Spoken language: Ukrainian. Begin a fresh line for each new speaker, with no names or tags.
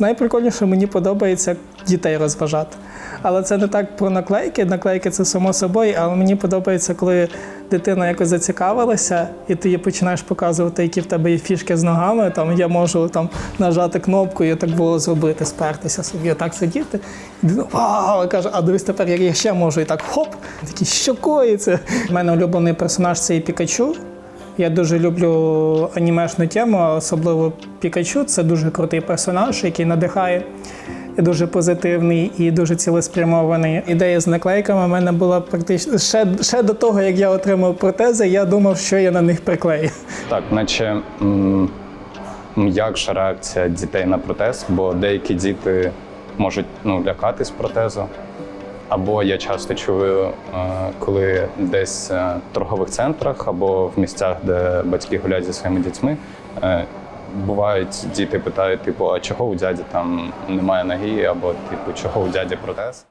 найприкольніше мені подобається дітей розважати. Але це не так про наклейки. Наклейки це само собою, але мені подобається, коли дитина якось зацікавилася, і ти їй починаєш показувати, які в тебе є фішки з ногами. Там я можу там нажати кнопку, і так було зробити, спертися собі, отак сидіти. І дитина, Вау! каже, а дивись тепер, я ще можу. І так хоп, такі що коїться. У мене улюблений персонаж це і Пікачу. Я дуже люблю анімешну тему, особливо Пікачу. Це дуже крутий персонаж, який надихає. Дуже позитивний і дуже цілеспрямований. Ідея з наклейками в мене була практично ще, ще до того, як я отримав протези, я думав, що я на них приклею.
Так, наче м'якша реакція дітей на протез, бо деякі діти можуть ну, лякатись протезу. Або я часто чую, е, коли десь е, в торгових центрах або в місцях, де батьки гуляють зі своїми дітьми, е, бувають діти питають, типу, а чого у дяді там немає ноги, або типу, чого у дяді протез?